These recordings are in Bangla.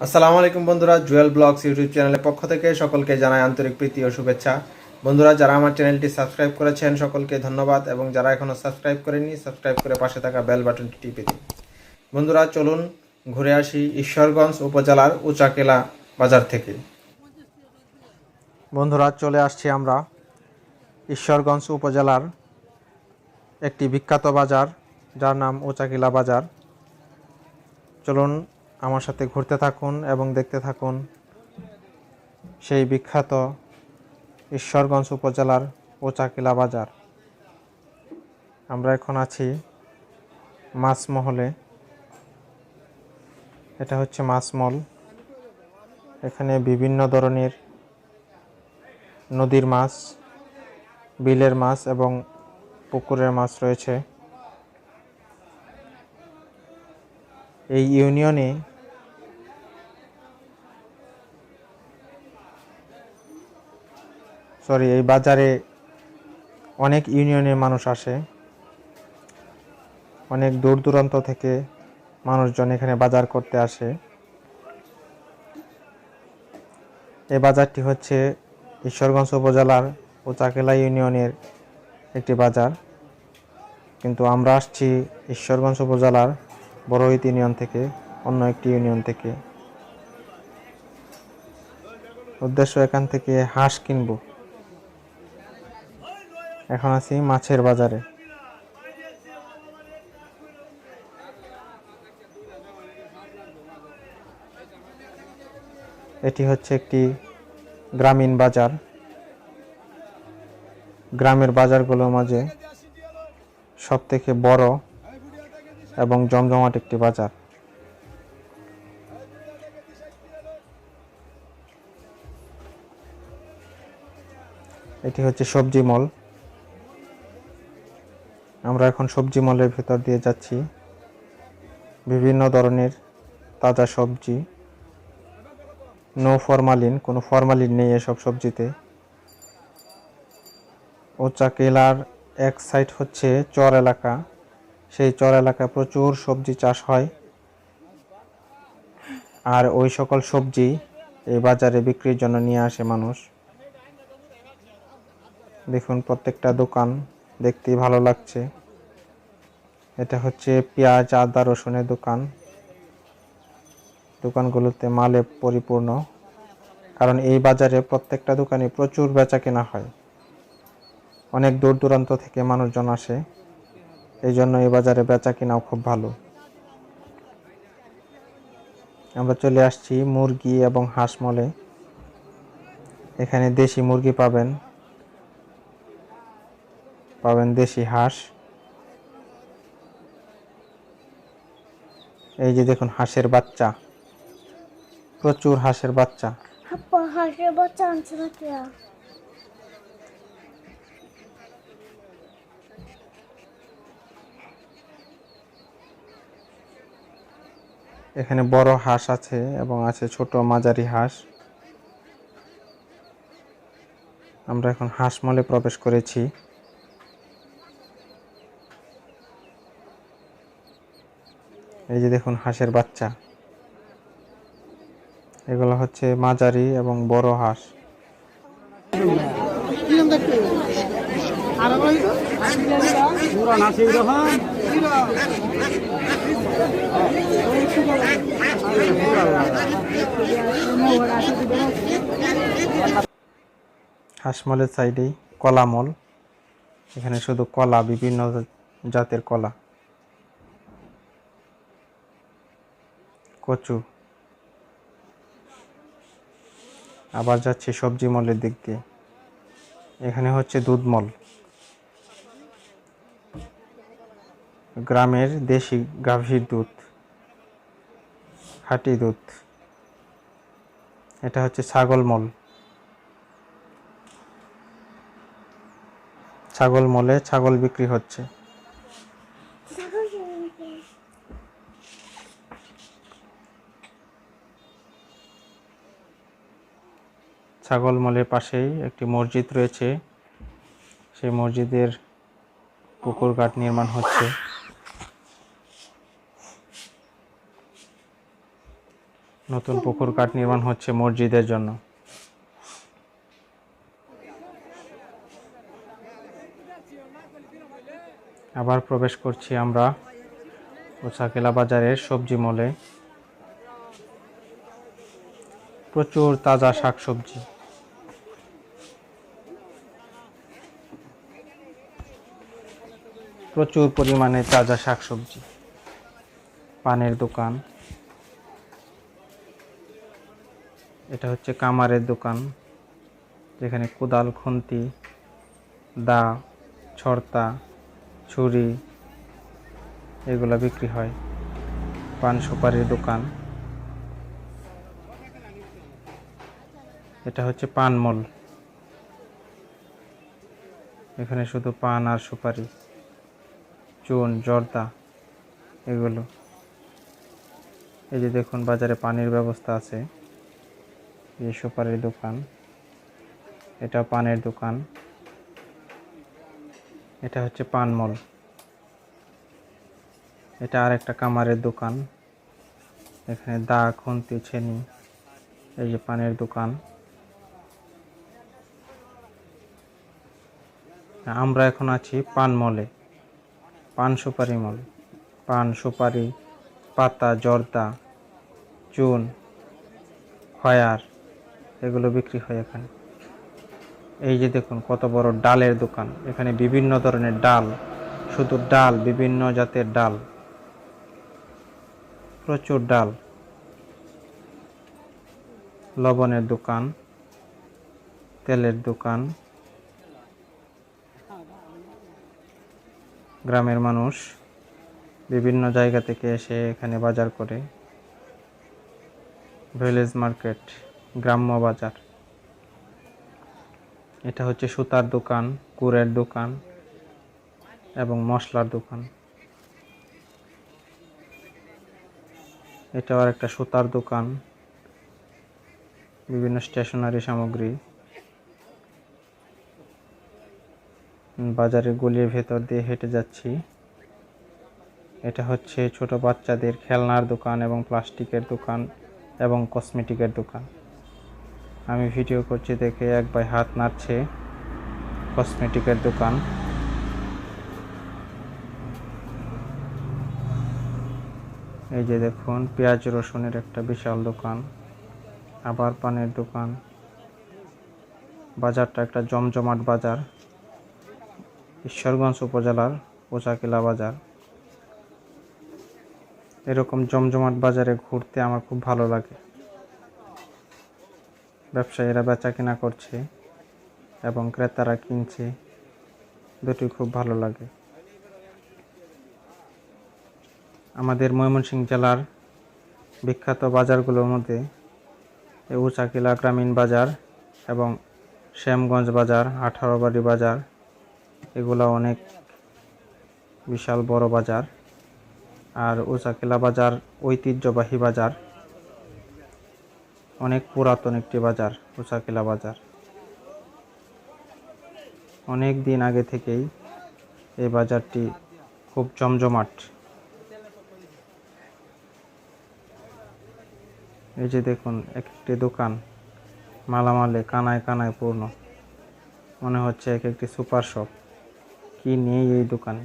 আসসালামু আলাইকুম বন্ধুরা, জুয়েল ব্লগস ইউটিউব চ্যানেলের পক্ষ থেকে সকলকে জানাই আন্তরিক প্রীতি ও শুভেচ্ছা। বন্ধুরা, যারা আমার চ্যানেলটি সাবস্ক্রাইব করেছেন, সকলকে ধন্যবাদ এবং যারা এখনও সাবস্ক্রাইব করেনি সাবস্ক্রাইব করে পাশে থাকা বেল বাটনটি টিপে দিন। বন্ধুরা, চলুন ঘুরে আসি ঈশ্বরগঞ্জ উপজেলার উচাকেলা বাজার থেকে। বন্ধুরা, চলে আসছি আমরা ঈশ্বরগঞ্জ উপজেলার একটি বিখ্যাত বাজার, যার নাম উচাকিলা বাজার। চলুন আমার সাথে ঘুরতে থাকুন এবং দেখতে থাকুন সেই বিখ্যাত ঈশ্বরগঞ্জ উপজেলার ওচাকিলা বাজার। আমরা এখন আছি মাছমহলে। এটা হচ্ছে মাছমল। এখানে বিভিন্ন ধরনের নদীর মাছ, বিলের মাছ এবং পুকুরের মাছ রয়েছে। এই ইউনিয়নে সরি এই বাজারে অনেক ইউনিয়নের মানুষ আসে। অনেক দূর দূরান্ত থেকে মানুষজন এখানে বাজার করতে আসে। এই বাজারটি হচ্ছে ঈশ্বরগঞ্জ উপজেলার উচাকেলা ইউনিয়নের একটি বাজার। কিন্তু আমরা আসছি ঈশ্বরগঞ্জ উপজেলার বড়হিত ইউনিয়ন থেকে, অন্য একটি ইউনিয়ন থেকে। উদ্দেশ্য এখান থেকে হাঁস কিনবো। এখন আছি মাছের বাজারে। এটি হচ্ছে একটি গ্রামীণ বাজার। গ্রামের বাজারগুলোর মাঝে সব থেকে বড় এবং জমজমাট একটি বাজার। এটি হচ্ছে সবজি মল। আমরা এখন সবজি মলের ভেতর দিয়ে যাচ্ছি। বিভিন্ন ধরনের তাজা সবজি। নো ফরমালিন কোনো ফরমালিন নেই এসব সবজিতে। ওচা কেলার এক সাইড হচ্ছে চর এলাকা। সেই চর এলাকায় প্রচুর সবজি চাষ হয়। আর ওই সকল সবজি এই বাজারে বিক্রির জন্য নিয়ে আসে মানুষ। দেখুন প্রত্যেকটা দোকান দেখতেই ভালো লাগছে। এটা হচ্ছে পেঁয়াজ, আদা, রসুনের দোকান। দোকানগুলোতে মালে পরিপূর্ণ। কারণ এই বাজারে প্রত্যেকটা দোকানে প্রচুর বেচা কেনা হয়। অনেক দূর দূরান্ত থেকে মানুষজন আসে। এই জন্য এই বাজারে বেচা কেনাও খুব ভালো। আমরা চলে আসছি মুরগি এবং হাঁস মলে। এখানে দেশি মুরগি পাবেন। পাবেন দেশি হাঁস। এই যে দেখুন হাঁসের বাচ্চা। প্রচুর হাঁসের বাচ্চা। হাঁসের বাচ্চা আনছে না এখানে বড় হাঁস আছে এবং আছে ছোট মাঝারি হাঁস। আমরা এখন হাঁস মলে প্রবেশ করেছি। এই যে দেখুন হাঁসের বাচ্চা। এগুলো হচ্ছে মাঝারি এবং বড় হাঁস। হাঁসমলের সাইডেই কলামল এখানে শুধু কলা, বিভিন্ন জাতের কলা। কচু। আবার যাচ্ছে সবজি মলের দিক দিয়ে। এখানে হচ্ছে দুধ মল। গ্রামের দেশি গাভীর দুধ খাঁটি দুধ। এটা হচ্ছে ছাগল মল। ছাগল মলে ছাগল বিক্রি হচ্ছে। ছাগল মলের পাশেই একটি মসজিদ রয়েছে। সেই মসজিদের পুকুর ঘাট নির্মাণ হচ্ছে। নতুন পুকুর কাঠ নির্মাণ হচ্ছে মসজিদের জন্য। আবার প্রবেশ করছি আমরা ওসাকেলা বাজারের সবজি মলে। প্রচুর তাজা শাকসবজি। প্রচুর পরিমাণে তাজা শাকসবজি। পানের দোকান। এটা হচ্ছে কামারের দোকান, যেখানে কোদাল, খুন্তি, দা ছড়তা ছুরি এগুলো বিক্রি হয়। পান সুপারির দোকান। এটা হচ্ছে পানমল এখানে শুধু পান আর সুপারি। চুন, জর্দা, এগুলো। এই যে দেখুন, বাজারে পানির ব্যবস্থা আছে। এই সুপারির দোকান। এটা পানের দোকান। এটা হচ্ছে পানমল এটা আর একটা কামারের দোকান। এখানে দা খুন্তি, ছেনি, এই যে পানের দোকান। আমরা এখন আছি পান মলে। পান সুপারি মল, পান সুপারি, পাতা, জর্দা, চুন, খয়ার, এগুলো বিক্রি হয় এখানে। এই যে দেখুন কত বড় ডালের দোকান। এখানে বিভিন্ন ধরনের ডাল, শুধু ডাল, বিভিন্ন জাতের ডাল, প্রচুর ডাল। লবণের দোকান, তেলের দোকান গ্রামের মানুষ বিভিন্ন জায়গা থেকে এসে এখানে বাজার করে। ভিলেজ মার্কেট, গ্রাম্য বাজার। এটা হচ্ছে সুতার দোকান, কুরের দোকান এবং মশলার দোকান। এটাও একটা সুতার দোকান। বিভিন্ন স্টেশনারি সামগ্রী। বাজারের গলির ভেতর দিয়ে হেঁটে যাচ্ছি। এটা হচ্ছে ছোট বাচ্চাদের খেলনার দোকান এবং প্লাস্টিকের দোকান এবং কসমেটিকের দোকান। আমি ভিডিও করছি দেখে এক ভাই হাত নাড়ছে কসমেটিকের দোকান। এই যে দেখুন, পেঁয়াজ রসুনের একটা বিশাল দোকান, আবার পানের দোকান। বাজারটা একটা জমজমাট বাজার। ঈশ্বরগঞ্জ উপজেলার পোচাকিলা বাজার। এরকম জমজমাট বাজারে ঘুরতে আমার খুব ভালো লাগে। ব্যবসায়ীরা বেচা কেনা করছে এবং ক্রেতারা কিনছে দুটি খুব ভালো লাগে। আমাদের ময়মনসিংহ জেলার বিখ্যাত বাজারগুলোর মধ্যে উচাকিলা গ্রামীণ বাজার এবং শ্যামগঞ্জ বাজার, আঠারোবাড়ি বাজার এগুলো অনেক বিশাল বড় বাজার। আর উচাকিলা বাজার, ঐতিহ্যবাহী বাজার, অনেক পুরাতন একটি বাজার উচাকিলা বাজার। অনেক দিন আগে থেকেই এই বাজারটি খুব জমজমাট। এই যে দেখুন এক একটি দোকান মালামালে কানায় কানায় পূর্ণ। মনে হচ্ছে এক একটি সুপার শপ। কি নেই এই দোকানে?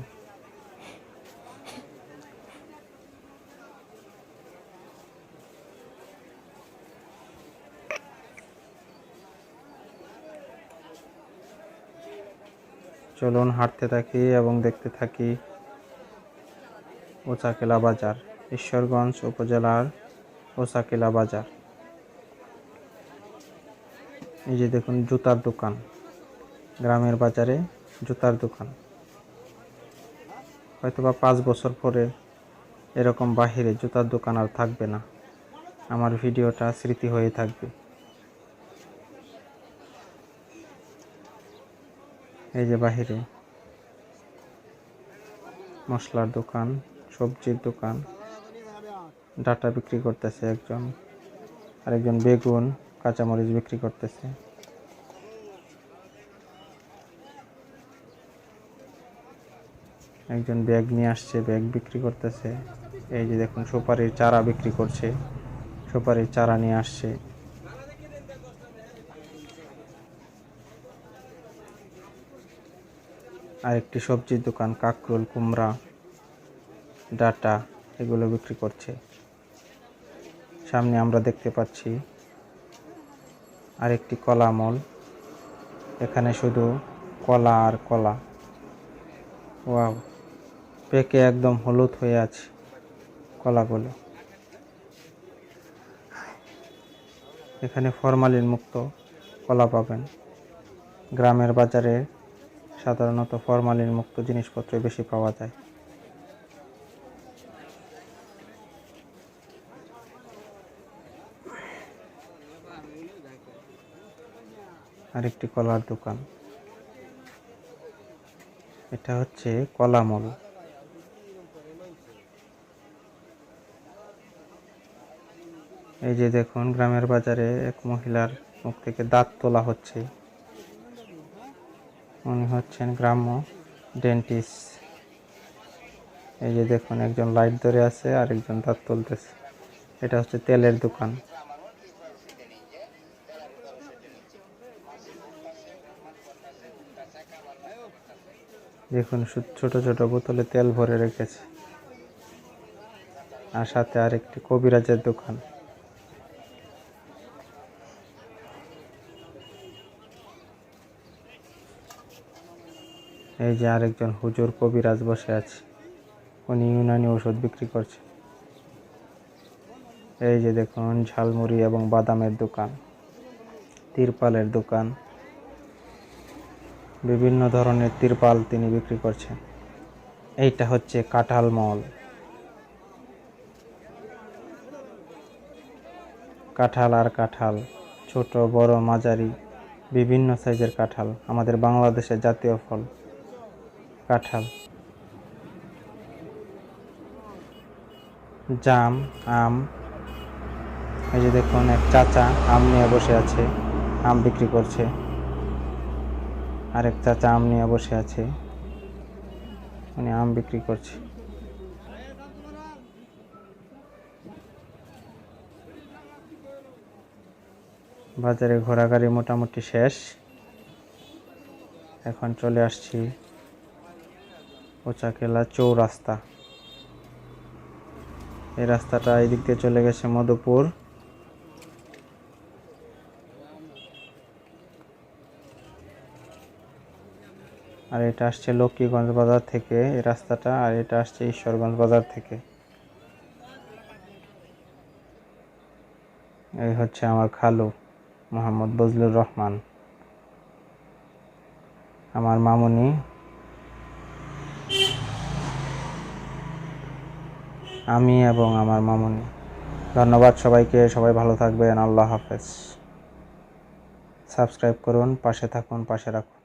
চলুন হাঁটতে থাকি এবং দেখতে থাকি ওচাকেলা বাজার, ঈশ্বরগঞ্জ উপজেলার ওচাকেলা বাজার। এই যে দেখুন, জুতার দোকান, গ্রামের বাজারে জুতার দোকান। হয়তো বা পাঁচ বছর পরে এরকম বাহিরে জুতার দোকান আর থাকবে না। আমার ভিডিওটা স্মৃতি হয়ে থাকবে। এই যে বাহিরে মশলার দোকান, সবজির দোকান, ডাটা বিক্রি করতেছে একজন। আরেকজন বেগুন, কাঁচামরিচ বিক্রি করতেছে। একজন ব্যাগ নিয়ে আসছে, ব্যাগ বিক্রি করতেছে। এই যে দেখুন, সুপারির চারা বিক্রি করছে, সুপারির চারা নিয়ে আসছে। আরেকটি সবজির দোকান, কাকরুল, কুমড়া, ডাটা, এগুলো বিক্রি করছে। সামনে আমরা দেখতে পাচ্ছি আরেকটি কলা মল। এখানে শুধু কলা আর কলা। ওয়াও। পেকে একদম হলুদ হয়ে আছে কলাগুলো। এখানে ফরমালিন মুক্ত কলা পাবেন। গ্রামের বাজারে সাধারণত ফরমালিন মুক্ত জিনিসপত্র বেশি পাওয়া যায়। আরেকটি কলার দোকান। এটা হচ্ছে কলামল। এই যে দেখুন, গ্রামের বাজারে এক মহিলার মুখ থেকে দাঁত তোলা হচ্ছে। উনি হচ্ছেন গ্রাম্য ডেন্টিস্ট। এই যে দেখুন, একজন লাইট ধরে আছে আর একজন দাঁত তুলতেছে। এটা হচ্ছে তেলের দোকান। দেখুন ছোট ছোট বোতলে তেল ভরে রেখেছে। আর সাথে আরেকটি কবিরাজের দোকান। এই যে আরেকজন হুজুর কবিরাজ বসে আছে। উনি ইউনানি ওষুধ বিক্রি করছে। এই যে দেখুন, ঝালমুড়ি এবং বাদামের দোকান, তিরপালের দোকান, বিভিন্ন ধরনের তিরপাল তিনি বিক্রি করছেন। এইটা হচ্ছে কাঁঠাল মল। কাঁঠাল আর কাঁঠাল, ছোট, বড়, মাঝারি, বিভিন্ন সাইজের কাঁঠাল, আমাদের বাংলাদেশের জাতীয় ফল। কাঁঠাল। জাম, আম। এই যে দেখুন, এক চাচা আম নিয়ে বসে আছে, আম বিক্রি করছে। আরেক চাচা আম নিয়ে বসে আছে, উনি আম বিক্রি করছে। বাজারে ঘোরাঘুরি মোটামুটি শেষ। এখন চলে আসছি ওচাকেলা চৌরাস্তা। এই রাস্তাটা এই দিক দিয়ে চলে গেছে মধুপুর। আর এটা আসছে লক্ষ্মীগঞ্জ বাজার থেকে, এই রাস্তাটা, আর এটা আসছে ঈশ্বরগঞ্জ বাজার থেকে। এই হচ্ছে আমার খালু, মোহাম্মদ বজলুর রহমান। আমার মামুনি আমি এবং আমার মামনি। ধন্যবাদ সবাইকে, সবাই ভালো থাকবেন, আল্লাহ হাফেজ। সাবস্ক্রাইব করুন, পাশে থাকুন, পাশে রাখুন।